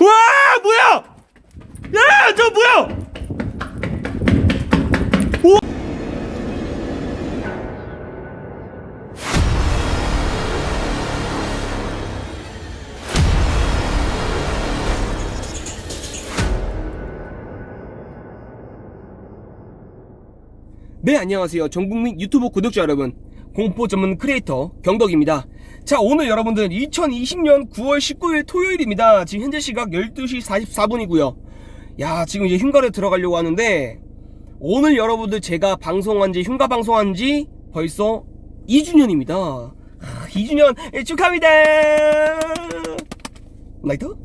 와 뭐야? 야 저 뭐야? 네, 안녕하세요. 전국민 유튜브 구독자 여러분. 공포 전문 크리에이터 경덕입니다. 자, 오늘 여러분들 2020년 9월 19일 토요일입니다. 지금 현재 시각 12시 44분이고요. 야, 지금 이제 흉가를 들어가려고 하는데 오늘 여러분들 제가 방송한 지 흉가 방송한 지 벌써 2주년입니다. 아, 2주년 축하합니다. 라이터?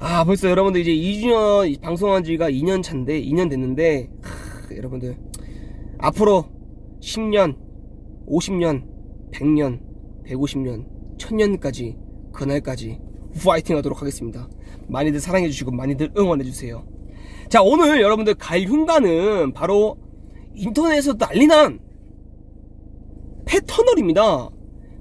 아, 벌써 여러분들 이제 2주년 방송한 지가 2년 차인데 2년 됐는데 하, 여러분들 앞으로 10년, 50년, 100년, 150년, 1000년까지 그날까지 파이팅 하도록 하겠습니다. 많이들 사랑해 주시고 많이들 응원해 주세요. 자, 오늘 여러분들 갈 흉가는 바로 인터넷에서 난리난 폐터널입니다.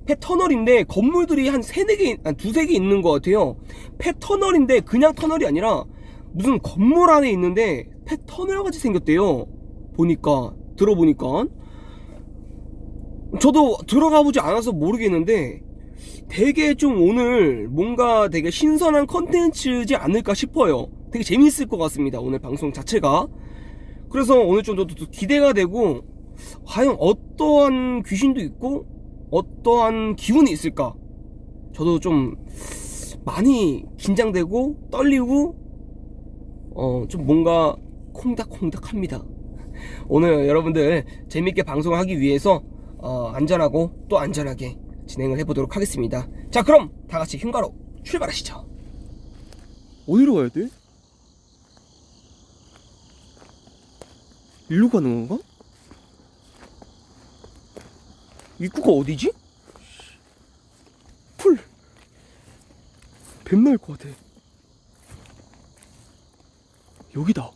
폐터널인데 건물들이 한 세네 개, 한 두세 개 있는 것 같아요. 폐터널인데 그냥 터널이 아니라 무슨 건물 안에 있는데 폐터널 같이 생겼대요. 보니까 들어보니까 저도 들어가 보지 않아서 모르겠는데 되게 좀 오늘 뭔가 되게 신선한 컨텐츠지 않을까 싶어요. 되게 재밌을 것 같습니다. 오늘 방송 자체가. 그래서 오늘 좀더 기대가 되고 과연 어떠한 귀신도 있고 어떠한 기운이 있을까? 저도 좀 많이 긴장되고 떨리고 어 좀 뭔가 콩닥콩닥합니다. 오늘 여러분들 재밌게 방송하기 위해서 어, 안전하고 또 안전하게 진행을 해보도록 하겠습니다. 자, 그럼 다 같이 흉가로 출발하시죠. 어디로 가야 돼? 일로 가는 건가? 입구가 어디지? 풀. 뱀 나올 것 같아. 여기다.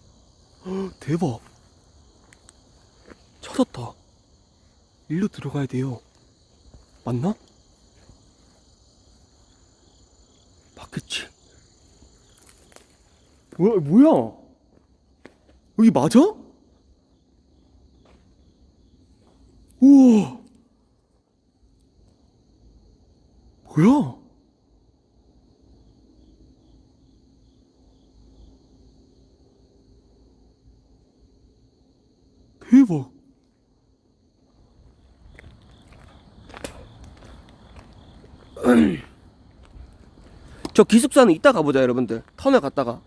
헉, 대박. 찾았다. 일로 들어가야 돼요. 맞나? 맞겠지. 뭐야, 뭐야? 여기 맞아? 우와. 뭐야? 대박. 저 기숙사는 이따 가보자 여러분들. 터널 갔다가.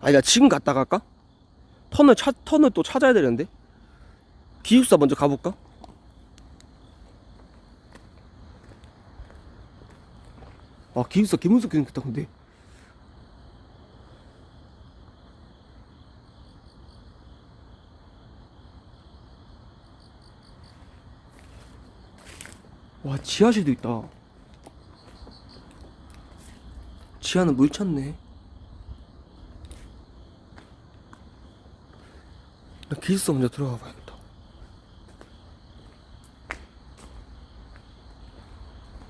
아니 나 지금 갔다 갈까? 터널 차, 터널 또 찾아야 되는데. 기숙사 먼저 가볼까? 아 기숙사 개문석 괜찮겠다 근데 와 지하실도 있다 지하는 물 찼네. 나 기숙사 먼저 들어가 봐야겠다.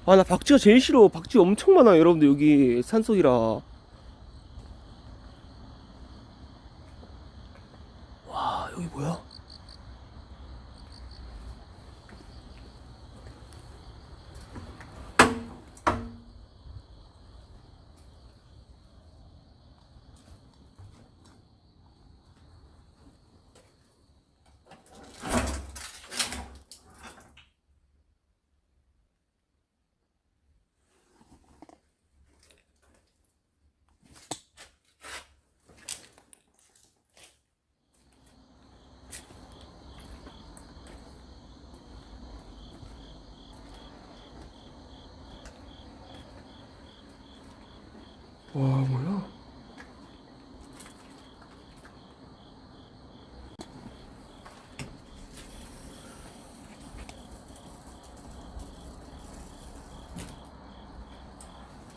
아 나 박쥐가 제일 싫어. 박쥐 엄청 많아 여러분들 여기 산속이라 와 여기 뭐야 와 뭐야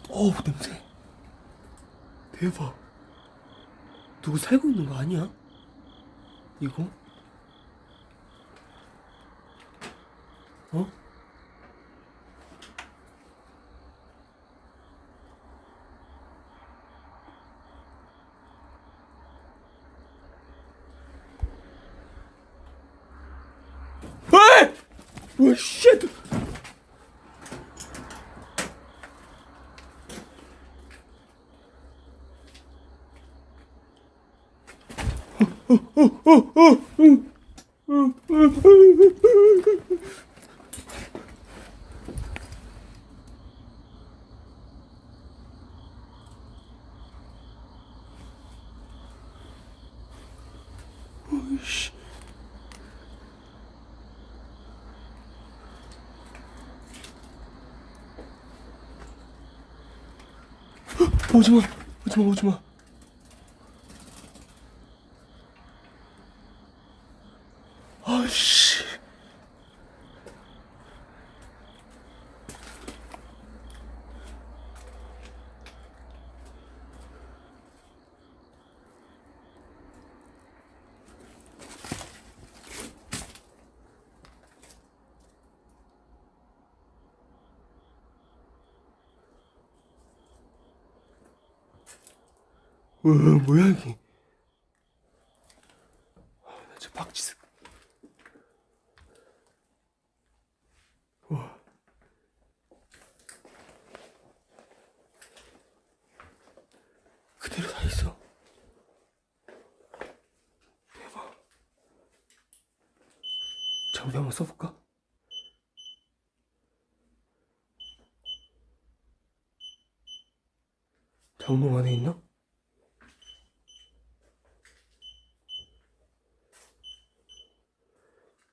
어우 냄새 대박 누구 살고 있는 거 아니야? 이거? 어? 오, 쉣! 씨. 오지마, 오지마, 오지마. 아씨. 어, 뭐야 이게? 아, 나 진짜 박지스. 와. 그대로 다 있어. 대박. 장비 한번 써볼까? 장롱 안에 있나?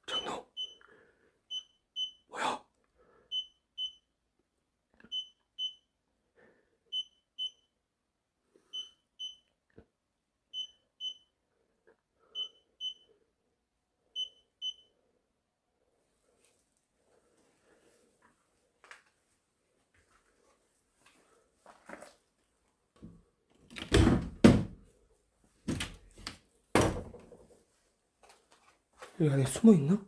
장롱 뭐야? 여기 안에 숨어 있나?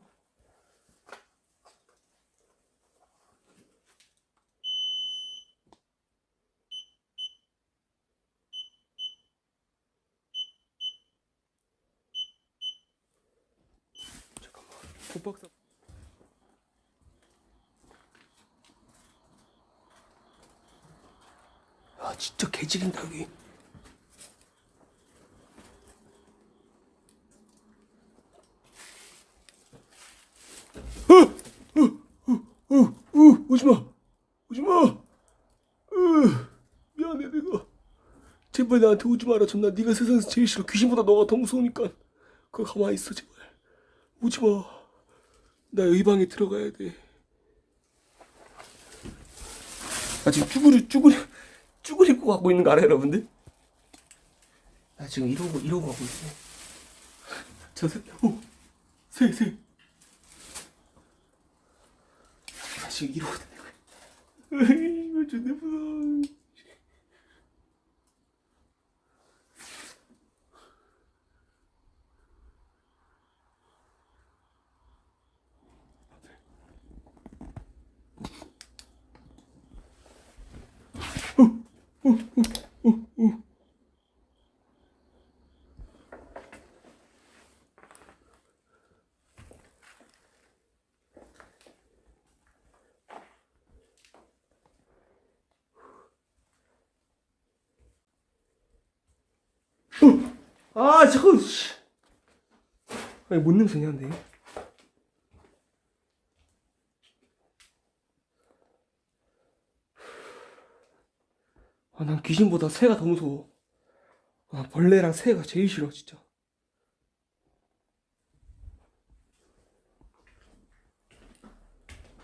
잠깐만, 국박사. 아, 진짜 개지린다 여기. 어, 어, 오지마, 오지마. 어, 미안해 내가. 제발 나한테 오지 마라. 존나 네가 세상에서 제일 싫어. 귀신보다 너가 더 무서우니까. 그거 가만히 있어 제발. 오지 마. 나 여기 방에 들어가야 돼. 나 지금 쭈구리 쭈구리 쭈구리 입고 가고 있는 거 알아요, 여러분들? 나 지금 이러고 이러고 가고 있어. 저 새, 오, 새, 새. 나 지금 이러고 거야. 이거 존나 무서워. 아 잠깐 씨. 아니 뭔 냄새냐 근데 아 난 귀신보다 새가 더 무서워. 아 벌레랑 새가 제일 싫어 진짜.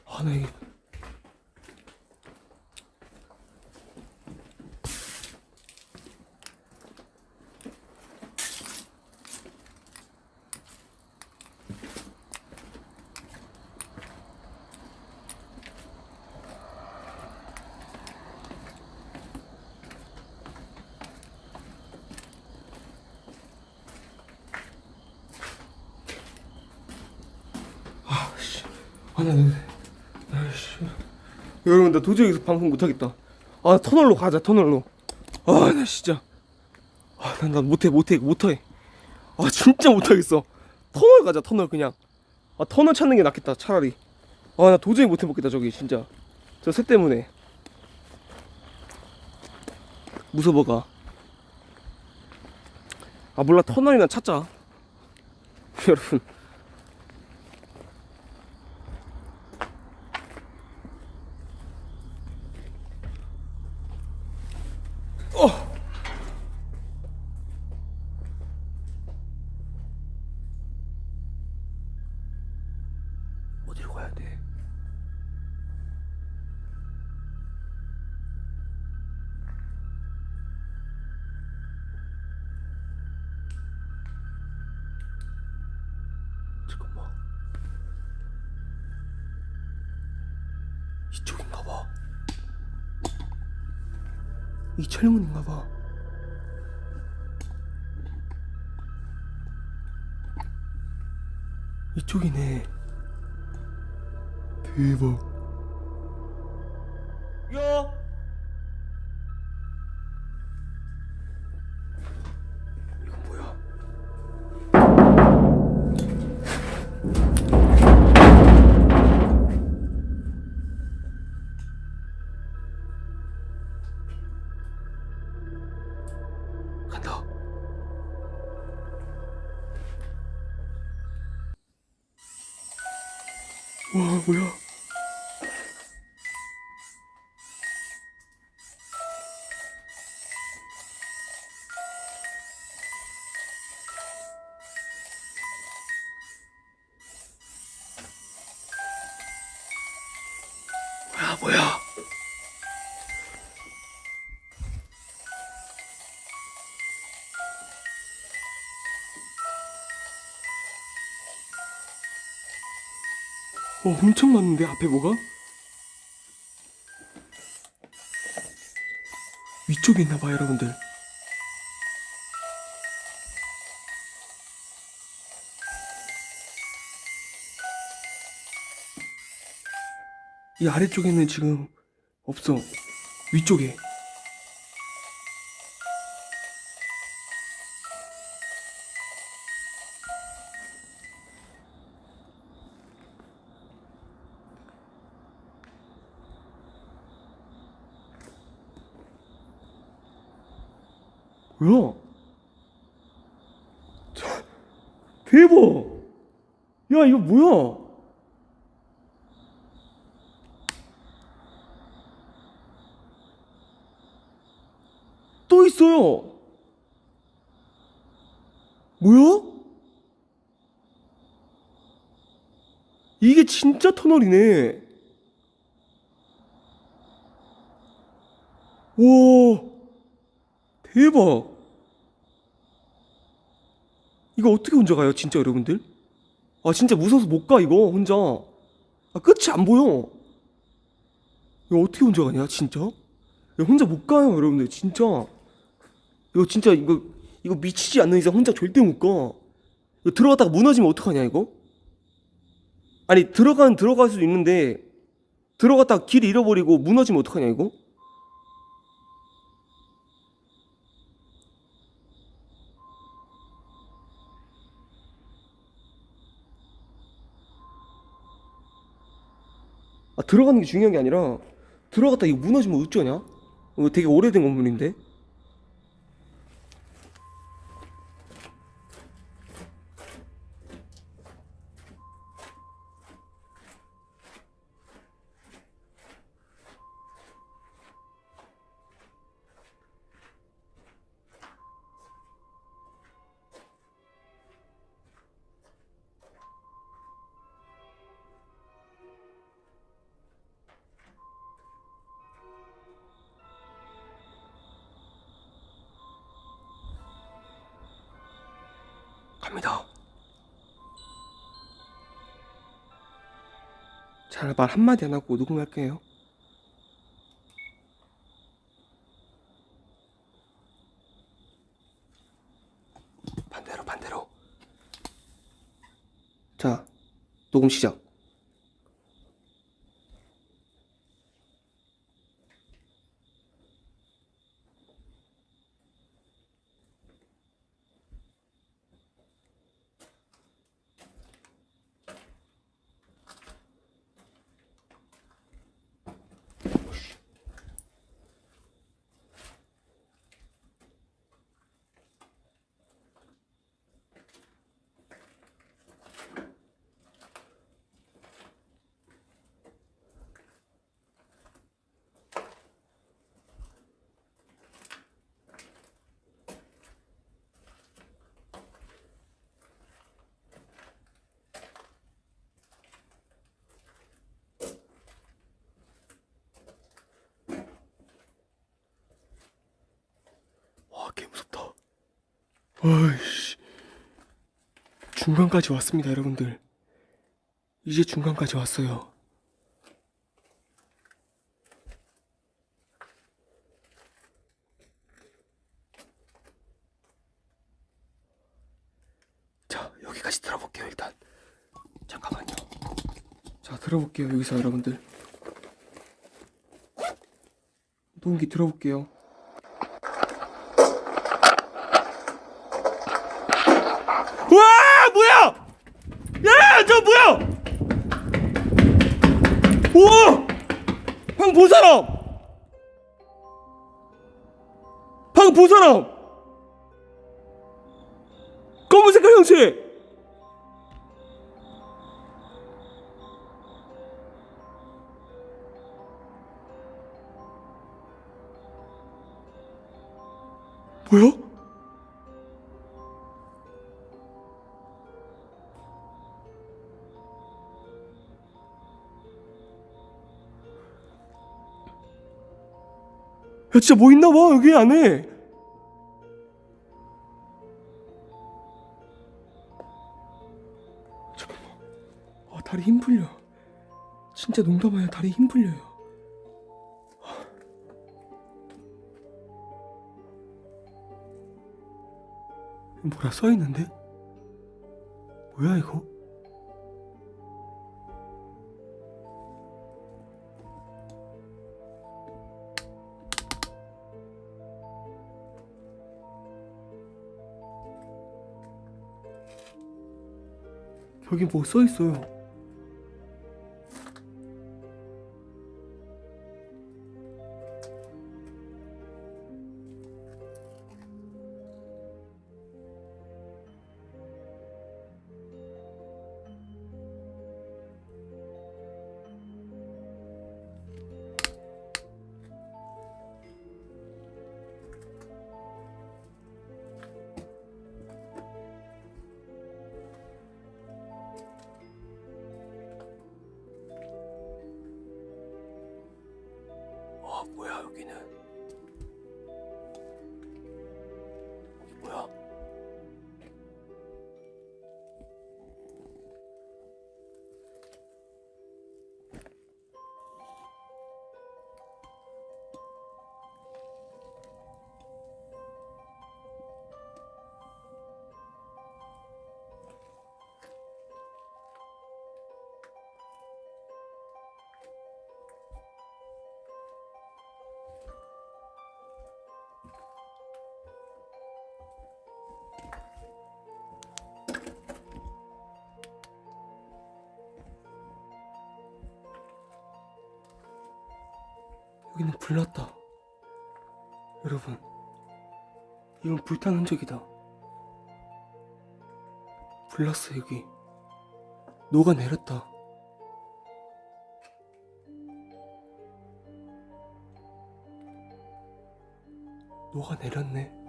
아 나 이게 아나 내 아씨. 여러분 나 도저히 여기서 방송 못하겠다. 아 터널로 가자 터널로. 아 나 진짜. 아난 나 못해 못해 못해. 아 진짜 못하겠어. 터널 가자 터널 그냥. 아 터널 찾는 게 낫겠다 차라리. 아 나 도저히 못 해 먹겠다 저기 진짜. 저 새 때문에. 무서워가. 아 몰라 터널이나 찾자. 여러분 어 어디로 가야 돼? 잠깐만. 이쪽인가 봐. 이 철문인가 봐. 이쪽이네. 대박. 야. 이건 뭐야? 간다. 와? 뭐야 어, 엄청 많은데 앞에 뭐가? 위쪽에 있나봐 여러분들. 이 아래쪽에는 지금 없어. 위쪽에 뭐야? 저, 대박! 야, 이거 뭐야? 또 있어요! 뭐야? 이게 진짜 터널이네. 와, 대박! 이거 어떻게 혼자 가요, 진짜 여러분들? 아, 진짜 무서워서 못 가, 이거, 혼자. 아, 끝이 안 보여. 이거 어떻게 혼자 가냐, 진짜? 이거 혼자 못 가요, 여러분들, 진짜. 이거 진짜, 이거, 이거 미치지 않는 이상 혼자 절대 못 가. 이거 들어갔다가 무너지면 어떡하냐, 이거? 아니, 들어가는 들어갈 수도 있는데, 들어갔다가 길 잃어버리고 무너지면 어떡하냐, 이거? 아, 들어가는 게 중요한 게 아니라 들어갔다 이거 무너지면 어쩌냐? 이거 되게 오래된 건물인데. 말 한마디 안 하고 녹음할게요. 반대로 반대로. 자, 녹음 시작. 어이씨. 중간까지 왔습니다, 여러분들. 이제 중간까지 왔어요. 자, 여기까지 들어볼게요, 일단. 잠깐만요. 자, 들어볼게요, 여기서 여러분들. 동기 들어볼게요. 와 뭐야? 야 저 뭐야? 우와 방금 본 사람? 방금 본 사람? 검은 색깔 형체 뭐야? 진짜 뭐 있나 봐 여기 안에 잠깐만 아 다리 힘 풀려 진짜 농담 아니야 다리 힘 풀려요 뭐라 써있는데? 뭐야 이거? 여기 뭐 써있어요 여기는 불났다. 여러분 이건 불탄 흔적이다. 불났어 여기. 녹아내렸다. 녹아내렸네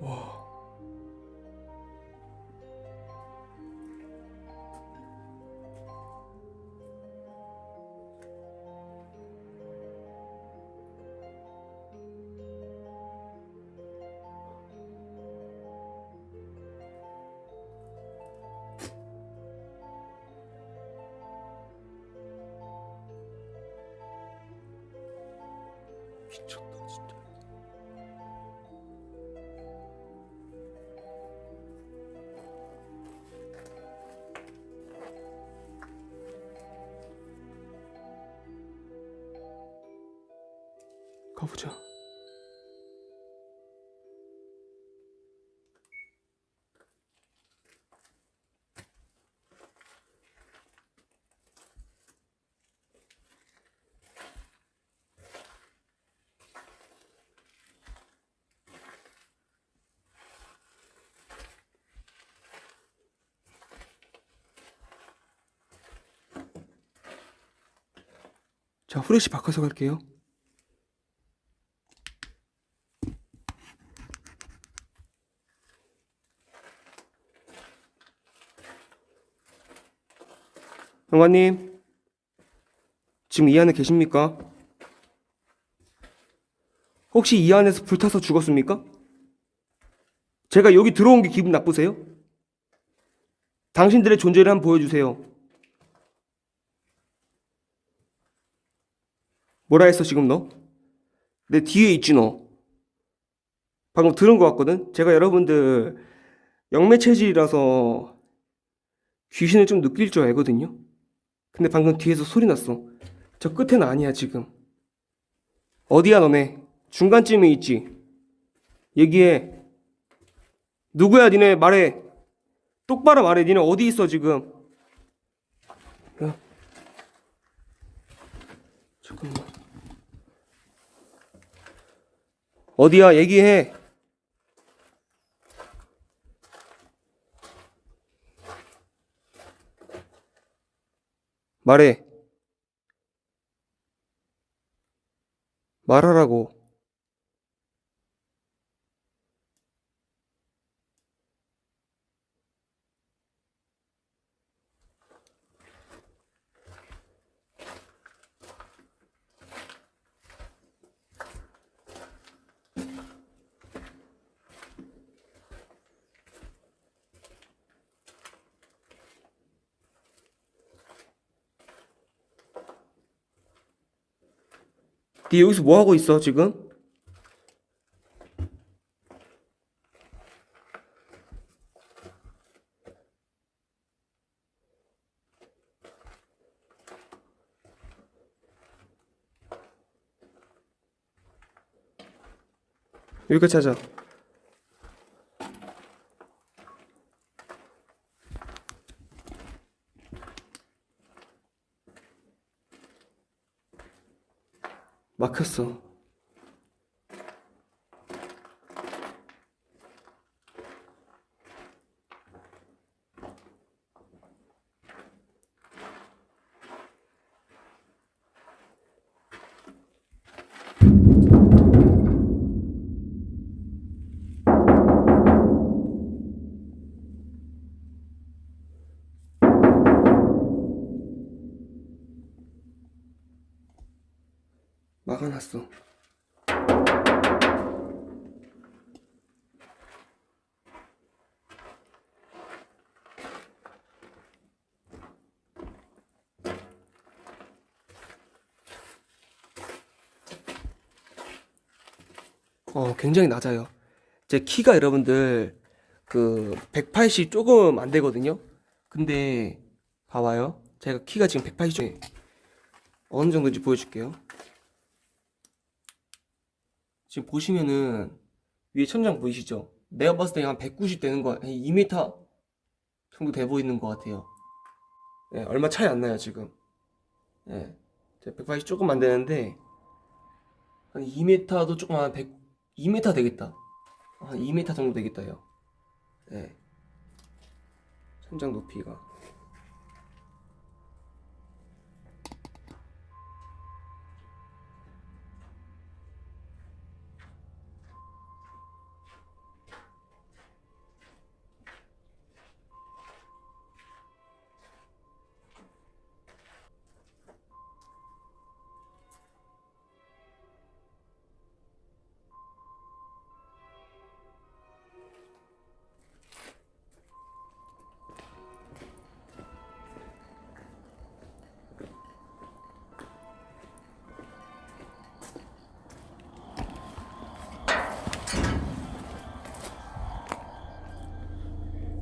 와. 미쳤다 가보자. 자, 후레쉬 바꿔서 갈게요. 영관님, 지금 이 안에 계십니까? 혹시 이 안에서 불타서 죽었습니까? 제가 여기 들어온 게 기분 나쁘세요? 당신들의 존재를 한번 보여주세요. 뭐라 했어 지금 너? 내 뒤에 있지 너. 방금 들은 것 같거든. 제가 여러분들 영매 체질이라서 귀신을 좀 느낄 줄 알거든요. 근데 방금 뒤에서 소리 났어. 저 끝에는 아니야 지금. 어디야 너네? 중간쯤에 있지. 얘기해. 누구야 니네 말해. 똑바로 말해. 니네 어디 있어 지금? 야. 잠깐만. 어디야 얘기해. 말해. 말하라고. 네 여기서 뭐 하고 있어 지금? 여기까지 하자. 막혔어. 어, 굉장히 낮아요. 제 키가 여러분들 그 180 조금 안 되거든요. 근데 봐봐요. 제가 키가 지금 180 어느 정도인지 보여줄게요. 지금 보시면은 위에 천장 보이시죠? 내가 봤을 때 한 190 되는 거, 한 2m 정도 돼 보이는 것 같아요. 예, 얼마 차이 안 나요, 지금. 예, 180 조금 안 되는데, 한 2m도 조금 한 100, 2m 되겠다. 한 2m 정도 되겠다요. 예. 천장 높이가.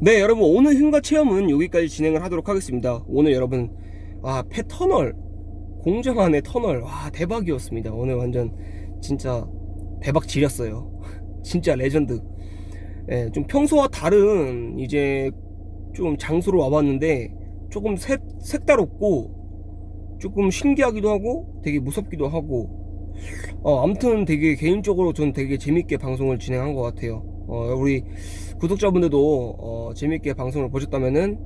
네, 여러분 오늘 흉가 체험은 여기까지 진행을 하도록 하겠습니다. 오늘 여러분 와 폐터널 공장 안에 터널 와 대박이었습니다. 오늘 완전 진짜 대박 지렸어요. 진짜 레전드. 예, 좀 평소와 다른 이제 좀 장소로 와봤는데 조금 색, 색다롭고 조금 신기하기도 하고 되게 무섭기도 하고 어, 아무튼 되게 개인적으로 전 되게 재밌게 방송을 진행한 것 같아요. 어, 우리 구독자분들도 어, 재밌게 방송을 보셨다면은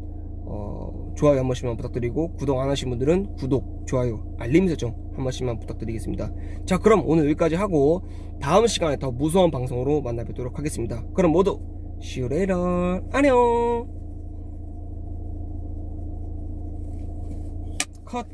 어, 좋아요 한 번씩만 부탁드리고 구독 안 하신 분들은 구독, 좋아요, 알림 설정 한 번씩만 부탁드리겠습니다. 자 그럼 오늘 여기까지 하고 다음 시간에 더 무서운 방송으로 만나 뵙도록 하겠습니다. 그럼 모두 later. 안녕 컷